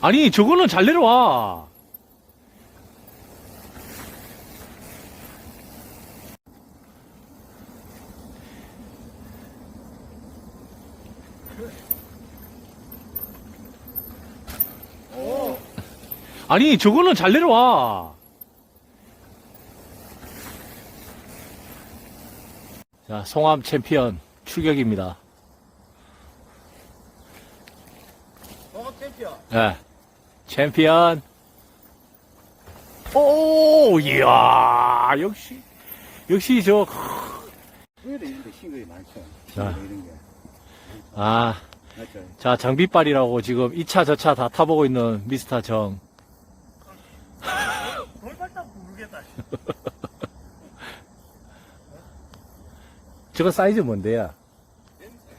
아니, 저거는 잘 내려와. 아니, 저거는 잘 내려와. 자, 송암 챔피언 출격입니다. 어, 챔피언. 예. 챔피언. 오, 이야, 역시, 역시 저, 후에도 이런데 싱글이 많죠. 자. 싱글 이런 게. 아, 맞죠. 자, 장비빨이라고 지금 2차, 저 차 다 타보고 있는 미스터 정. 모르겠다. 저거 사이즈 뭔데요?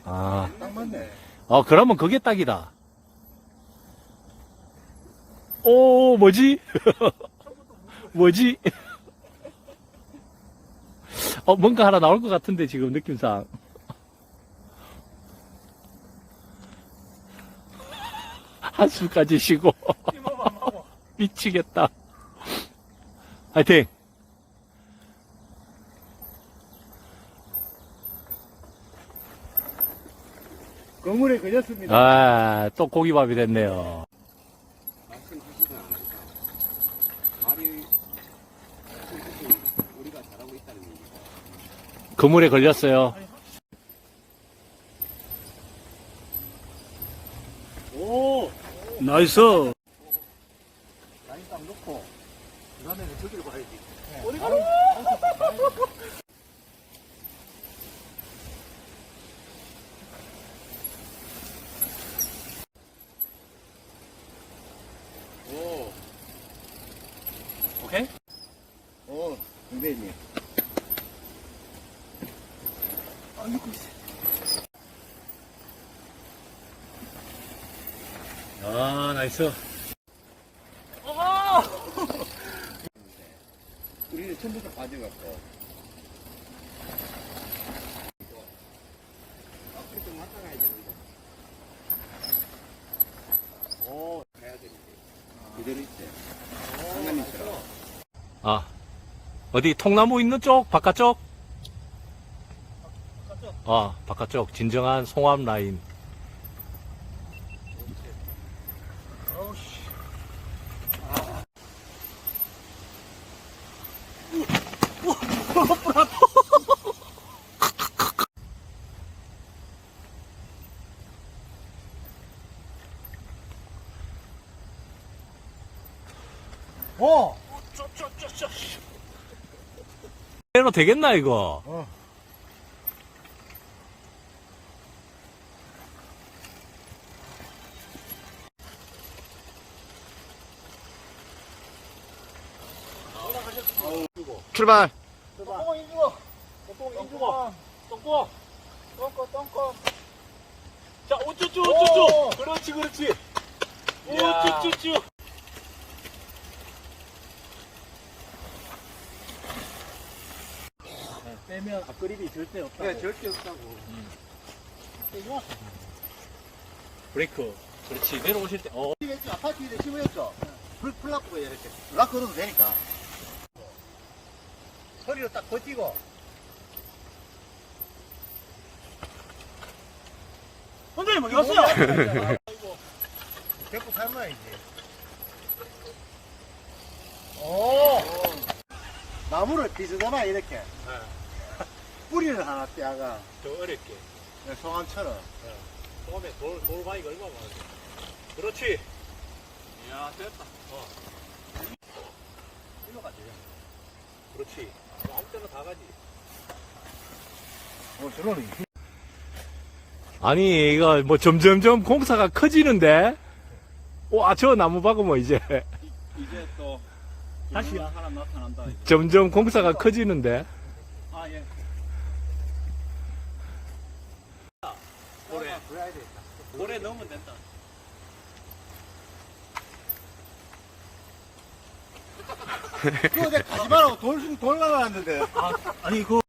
아, 딱 맞네. 어, 그러면 그게 딱이다. 오, 뭐지? 뭐지? 어, 뭔가 하나 나올 것 같은데, 지금 느낌상. 한숨까지 쉬고. 미치겠다. 화이팅! 거물에 걸렸습니다. 아, 또 고기밥이 됐네요. 말씀하시다 말이 우리가 잘하고 있다는 얘기죠. 그물에 걸렸어요. 오! 나이스. 라인 딱 놓고, 그 다음에는 저기를 봐야지. 어디 가노? 오, 오케이? 오, 선배님. 아, 나이스. 우리는 처음부터 빠져갖고. 앞으로 좀 왔다 가야 되는데. 오, 가야 되는데. 그대로 있대. 상관님처럼. 아, 어디 통나무 있는 쪽? 바깥쪽? 아, 바깥쪽. 진정한 송암 라인. 오! 대로 되겠나, 이거? 어. 출발! 똥꼬 인주고! 똥꼬 인주고! 똥꼬! 똥꼬, 똥꼬! 자, 우쭈쭈, 오! 우쭈쭈! 그렇지, 그렇지. 우쭈쭈쭈. 빼면 앞그립이 절대 없다고. 네, 절대 없다고. 빼고 브레이크. 그렇지, 내려오실 때, 어. 심했죠? 아파트 위에 심했죠? 불, 풀락고 이렇게. 락 걸어도 되니까. 소리로 딱 버티고. 선생님, 어디 아이고. 데리고 갈만이지. 오! 나무를 삐져나봐, 이렇게. 뿌리를 하나 떼아가. 더 어렵게. 송암처럼. 처음에 돌, 돌바위가 얼마나 많은데. 그렇지. 이야, 됐다. 어. 일로 가지. 그렇지. 뭐 아무 때나 다 가지. 어, 저거는. 아니, 이거 뭐 점점점 공사가 커지는데? 와, 저 나무 박으면 뭐 이제 이제 또. 다시 하나 나타난다. 이제. 점점 공사가 커지는데? 아, 예. 올해. 올해 넣으면 된다. 그거 내가 가지 말라고 돌, 돌 나갔는데. 아니, 그